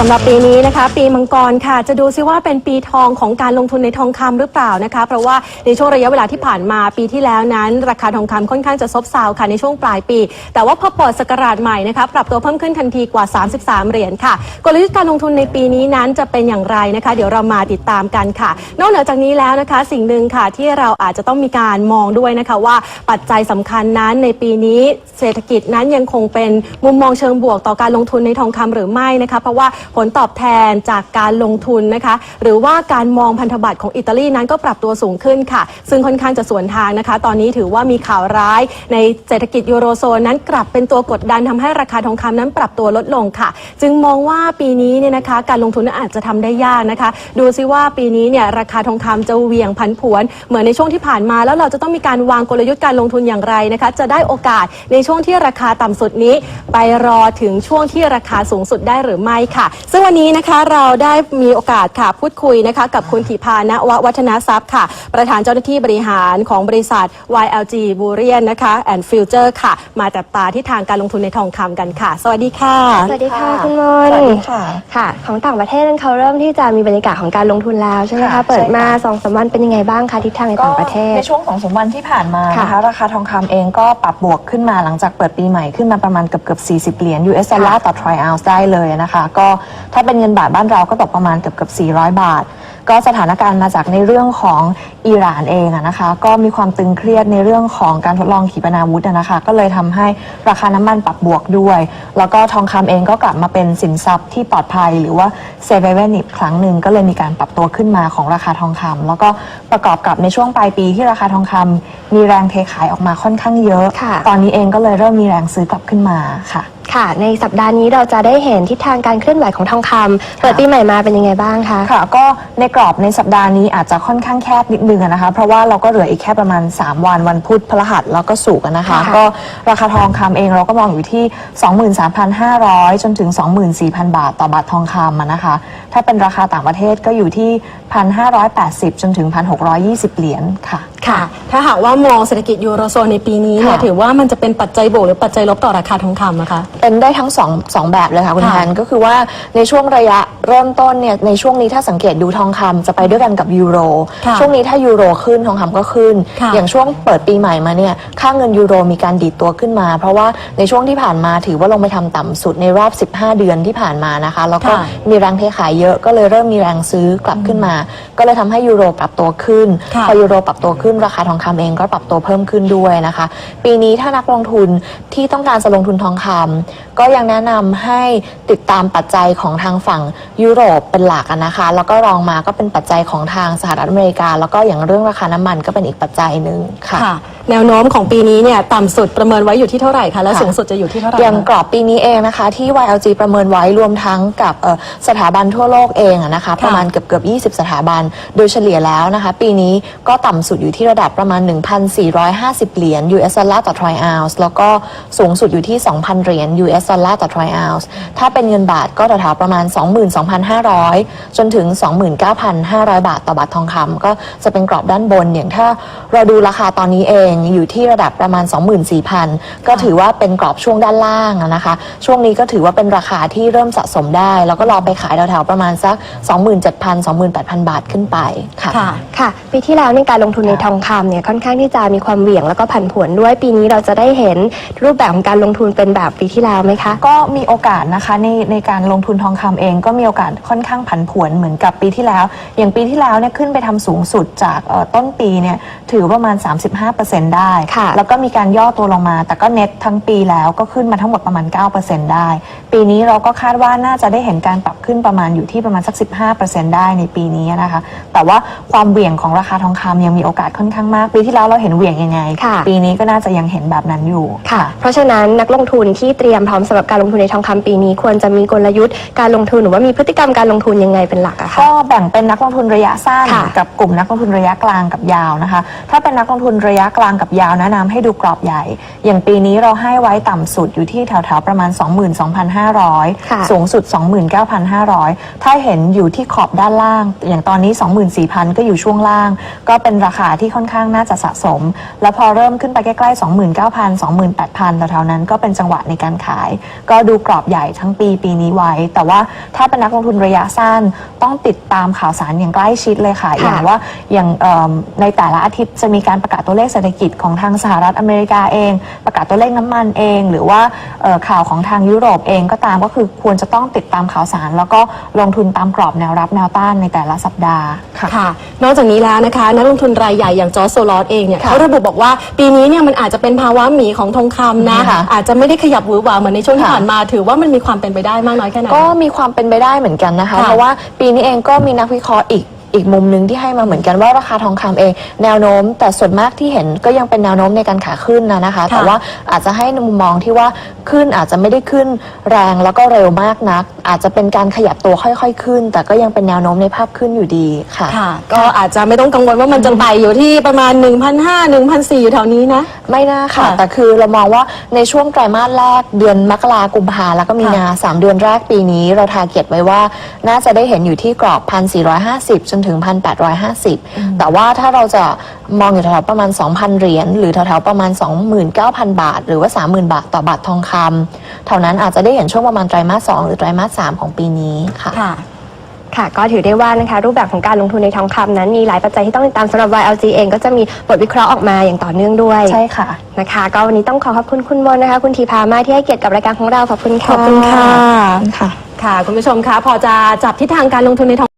สำหรับปีนี้นะคะ ปีมังกรค่ะ จะดูซิว่าเป็นปีทองของการลงทุนในทองคำหรือเปล่านะคะ เพราะว่าในช่วงระยะเวลาที่ผ่านมาปีที่แล้วนั้น ราคาทองคำค่อนข้างจะซบเซาค่ะในช่วงปลายปี แต่ว่าพอเปิดสกราชใหม่นะคะปรับตัวเพิ่มขึ้นทันทีกว่า 33 เหรียญค่ะ กลยุทธ์การลงทุนในปีนี้นั้นจะเป็นอย่างไรนะคะ เดี๋ยวเรามาติดตามกันค่ะ นอกเหนือจากนี้แล้วนะคะ สิ่งหนึ่งค่ะที่เราอาจจะต้องมีการมองด้วยนะคะว่าปัจจัยสำคัญนั้นในปีนี้เศรษฐกิจนั้นยังคงเป็นมุมมองเชิงบวกต่อการลงทุนในทองคำหรือไม่นะคะเพราะว่าผลตอบแทนจากการลงทุนนะคะ หรือว่าการมองพันธบัตรของอิตาลีนั้นก็ปรับตัวสูงขึ้นค่ะ ซึ่งค่อนข้างจะสวนทางนะคะ ตอนนี้ถือว่ามีข่าวร้ายในเศรษฐกิจยูโรโซนนั้นกลับเป็นตัวกดดันทำให้ราคาทองคำนั้นปรับตัวลดลงค่ะ จึงมองว่าปีนี้เนี่ยนะคะ การลงทุนนั้นอาจจะทำได้ยากนะคะ ดูซิว่าปีนี้เนี่ยราคาทองคำจะเหวี่ยงผันผวน เหมือนในช่วงที่ผ่านมาแล้วเราจะต้องมีการวางกลยุทธ์การลงทุนอย่างไรนะคะ จะได้โอกาสในช่วงที่ราคาต่ำสุดนี้ ไปรอถึงช่วงที่ราคาสูงสุดได้หรือไม่ค่ะซึ่งวันนี้นะคะเราได้มีโอกาสค่ะพูดคุยนะคะกับคุณถีพานะววัฒนทรัพย์ค่ะ ประธานเจ้าหน้าที่บริหารของบริษัท YLG b u r i a n นะคะ and Future ค่ะ มาจับตาที่ทางการลงทุนในทองคำกันค่ะ สวัสดีค่ะ สวัสดีค่ะค่ะคุณมสนวัสดีค่ะค่ะ ของต่างประเทศนั้นเขาเริ่มที่จะมีบรรยากาศของการลงทุนแล้วใช่ไหมคะค่ะเปิดมาใช่ค่ะสองสามวันเป็นยังไงบ้างคะทิศทางในก็ต่างประเทศ ในช่วงของสามวันที่ผ่านมาค่ะนะคะราคาทองคำเองก็ปรับบวกขึ้นมาหลังจากเปิดปีใหม่ขึ้นมาประมาณเกือบเกือบ40 เหรียญ US ดอลลาร์ต่อทรอยออนซ์ได้เลยนะคะ ก็ถ้าเป็นเงินบาทบ้านเราก็ตกประมาณเกือบเกือบ400 บาท ก็สถานการณ์มาจากในเรื่องของอิหร่านเองอะนะคะ ก็มีความตึงเครียดในเรื่องของการทดลองขีปนาวุธอะนะคะ ก็เลยทำให้ราคาน้ำมันปรับบวกด้วย แล้วก็ทองคำเองก็กลับมาเป็นสินทรัพย์ที่ปลอดภัย หรือว่าเซฟเวนิครั้งหนึ่งก็เลยมีการปรับตัวขึ้นมาของราคาทองคำแล้วก็ประกอบกับในช่วงปลายปีที่ราคาทองคำมีแรงเทขายออกมาค่อนข้างเยอะค่ะตอนนี้เองก็เลยเริ่มมีแรงซื้อกลับขึ้นมาค่ะ ค่ะ ในสัปดาห์นี้เราจะได้เห็นทิศทางการเคลื่อนไหวของทองคำเปิดปีใหม่มาเป็นยังไงบ้างคะ ค่ะก็ในกรอบในสัปดาห์นี้อาจจะค่อนข้างแคบนิดนึงอะนะคะ เพราะว่าเราก็เหลืออีกแค่ประมาณ 3 วันวันพุธพฤหัสแล้วก็ศุกร์อะนะคะ ค่ะก็ราคาทองคำเองเราก็มองอยู่ที่ 23,500 จนถึง 24,000 บาทต่อบาททองคำอะนะคะ ถ้าเป็นราคาต่างประเทศก็อยู่ที่ 1,580 จนถึง 1,620 เหรียญค่ะ ค่ะ ถ้าหากว่ามองเศรษฐกิจยูโรโซนในปีนี้เนี่ยค่ะ ถือว่ามันจะเป็นปัจจัยบวกหรือปัจจัยลบต่อราคาทองคำนะคะเป็นได้ทั้งสองสองแบบเลยค่ะคุณค่ะ แทนก็คือว่าในช่วงระยะเริ่มต้นเนี่ยในช่วงนี้ถ้าสังเกตดูทองคำจะไปด้วยกันกับยูโร ค่ะช่วงนี้ถ้ายูโรขึ้นทองคำก็ขึ้น ค่ะอย่างช่วงเปิดปีใหม่มาเนี่ยค่าเงินยูโรมีการดีดตัวขึ้นมา เพราะว่าในช่วงที่ผ่านมาถือว่าลงไปทำต่ำสุดในรอบ 15 เดือนที่ผ่านมานะคะ แล้วก็ค่ะ มีแรงเทขายเยอะก็เลยเริ่มมีแรงซื้อกลับขึ้นมา ก็เลยทำให้ยูโรปรับตัวขึ้น ค่ะ พอยูโรปรับตัวขึ้นราคาทองคำเองก็ปรับตัวเพิ่มขึ้นด้วยนะคะ ปีนี้ถ้านักลงทุนที่ต้องการจะลงทุนทองคำก็ยังแนะนำให้ติดตามปัจจัยของทางฝั่งยุโรปเป็นหลักอะนะคะ แล้วก็รองมาก็เป็นปัจจัยของทางสหรัฐอเมริกา แล้วก็อย่างเรื่องราคาน้ำมันก็เป็นอีกปัจจัยหนึ่งค่ะ ค่ะ แนวโน้มของปีนี้เนี่ยต่ำสุดประเมินไว้อยู่ที่เท่าไหร่คะและค่ะสูงสุดจะอยู่ที่เท่าไหร่อย่างคะกรอบปีนี้เองนะคะ ที่ YLG ประเมินไว้รวมทั้งกับเอ่อสถาบันทั่วโลกเองอะนะคะ ประมาณเกือบเกือบ20 สถาบัน โดยเฉลี่ยแล้วนะคะ ปีนี้ก็ต่ำสุดอยู่ที่ระดับประมาณ 1,450 เหรียญ US ดอลลาร์ต่อทรอยออนซ์แล้วก็สูงสุดอยู่ที่ 2,000 เหรียญ US ดอลลาร์ต่อทรอยออนซ์ถ้าเป็นเงินบาทก็แถวๆประมาณ 22,500 จนถึง 29,500 บาทต่อบาททองคำก็จะเป็นกรอบด้านบนอย่างถ้าเราดูราคาตอนนี้เองอยู่ที่ระดับประมาณ 24,000 ก็ถือว่าเป็นกรอบช่วงด้านล่างอะนะคะ ช่วงนี้ก็ถือว่าเป็นราคาที่เริ่มสะสมได้ แล้วก็รอไปขายแถวๆประมาณสัก 27,000 28,000 บาทขึ้นไปค่ะ ค่ะ ค่ะปีที่แล้วในการลงทุนในทองคำเนี่ยค่อนข้างที่จะมีความเหวี่ยงแล้วก็ผันผวนด้วยปีนี้เราจะได้เห็นรูปแบบของการลงทุนเป็นแบบปีที่แล้วไหมคะ ก็มีโอกาสนะคะในในการลงทุนทองคำเองก็มีโอกาสค่อนข้างผันผวนเหมือนกับปีที่แล้ว อย่างปีที่แล้วเนี่ยขึ้นไปทำสูงสุดจากเอ่อต้นปีเนี่ยถือประมาณ 35%ได้ค่ะแล้วก็มีการย่อตัวลงมา แต่ก็เน็ตทั้งปีแล้วก็ขึ้นมาทั้งหมดประมาณ 9%ได้ ปีนี้เราก็คาดว่าน่าจะได้เห็นการปรับขึ้นประมาณอยู่ที่ประมาณสัก 15%ได้ในปีนี้นะคะ แต่ว่าความเหวี่ยงของราคาทองคำยังมีโอกาสค่อนข้างมาก ปีที่แล้วเราเห็นเหวี่ยงยังไง ค่ะ ปีนี้ก็น่าจะยังเห็นแบบนั้นอยู่ ค่ะ เพราะฉะนั้นนักลงทุนที่เตรียมพร้อมสำหรับการลงทุนในทองคำปีนี้ ควรจะมีกลยุทธ์การลงทุนหรือว่ามีพฤติกรรมการลงทุนยังไงเป็นหลักอะคะ ก็แบ่งเป็นนักลงทุนระยะสั้น ค่ะกับกลุ่มนักลงทุนระยะกลางกับยาวนะคะ ถ้าเป็นนักลงทุนระยะกลางกับยาวแนะนำให้ดูกรอบใหญ่ อย่างปีนี้เราให้ไว้ต่ำสุดอยู่ที่แถวๆประมาณ22,500ค่ะสูงสุด 29,500 ถ้าเห็นอยู่ที่ขอบด้านล่าง อย่างตอนนี้ 24,000 ก็อยู่ช่วงล่าง ก็เป็นราคาที่ค่อนข้างน่าจะสะสม แล้วพอเริ่มขึ้นไปใกล้ๆ 29,000 28,000แถวๆนั้นก็เป็นจังหวะในการขาย ก็ดูกรอบใหญ่ทั้งปีปีนี้ไว้ แต่ว่าถ้าเป็นนักลงทุนระยะสั้นต้องติดตามข่าวสารอย่างใกล้ชิดเลยค่ะค่ะอย่างว่าอย่างเอิ่มในแต่ละอาทิตย์จะมีการประกาศตัวเลขเศรษฐกิจของทางสหรัฐอเมริกาเอง ประกาศตัวเลขน้ำมันเอง หรือว่าเอ่อข่าวของทางยุโรปเองก็ตามก็คือควรจะต้องติดตามข่าวสาร แล้วก็ลงทุนตามกรอบแนวรับแนวต้านในแต่ละสัปดาห์ค่ะค่ะนอกจากนี้แล้วนะคะนักลงทุนรายใหญ่อย่างจอร์จโซลอสเองเนี่ยค่ะเขาระบุบอกว่าปีนี้เนี่ยมันอาจจะเป็นภาวะหมีของทองคำนะค่ะอาจจะไม่ได้ขยับหวือหวาเหมือนในช่วงที่ค่ะผ่านมา ถือว่ามันมีความเป็นไปได้มากน้อยแค่ไหนก็มีความเป็นไปได้เหมือนกันนะคะค่ะเพราะว่าปีนี้เองก็มีนักวิเคราะห์อีก อีกมุมหนึ่งที่ให้มาเหมือนกันว่าราคาทองคำเองแนวโน้ม แต่ส่วนมากที่เห็นก็ยังเป็นแนวโน้มในการขาขึ้นนะนะคะ แต่ว่าอาจจะให้ในมุมมองที่ว่าขึ้นอาจจะไม่ได้ขึ้นแรงแล้วก็เร็วมากนัก อาจจะเป็นการขยับตัวค่อย ๆ ขึ้น แต่ก็ยังเป็นแนวโน้มในภาพขึ้นอยู่ดีค่ะค่ะ ก็อาจจะไม่ต้องกังวลว่ามันจะไต่อยู่ที่ประมาณ 1,500 1,400อยู่แถวนี้นะไม่น่าค่ะค่ะแต่คือเรามองว่าในช่วงไตรมาสแรกเดือนมกรากุมภาแล้วก็มีนาสามเดือนแรกปีนี้ เราทาร์เก็ตไว้ว่าน่าจะได้เห็นอยู่ที่กรอบ 1,450จนถึง 1,850 แต่ว่าถ้าเราจะมองอยู่แถวๆประมาณ 2,000 เหรียญหรือแถวๆประมาณ 29,000 บาท หรือว่า 30,000 บาทต่อบาททองคำเท่านั้นอาจจะได้เห็นช่วงประมาณไตรมาส2หรือไตรมาส3ของปีนี้ค่ะ ค่ะ ค่ะ ก็ถือได้ว่านะคะ รูปแบบของการลงทุนในทองคำนั้นมีหลายปัจจัยที่ต้องติดตามสำหรับ YLG เองก็จะมีบทวิเคราะห์ออกมาอย่างต่อเนื่องด้วยใช่ค่ะ นะคะ ก็วันนี้ต้องขอขอบคุณคุณมนนะคะ คุณทีพามากที่ให้เกียรติกับรายการของเราขอบคุณค่ะขอบคุณค่ะค่ะ ค่ะ คุณผู้ชมคะพอจะจับทิศทางการลงทุนในทอง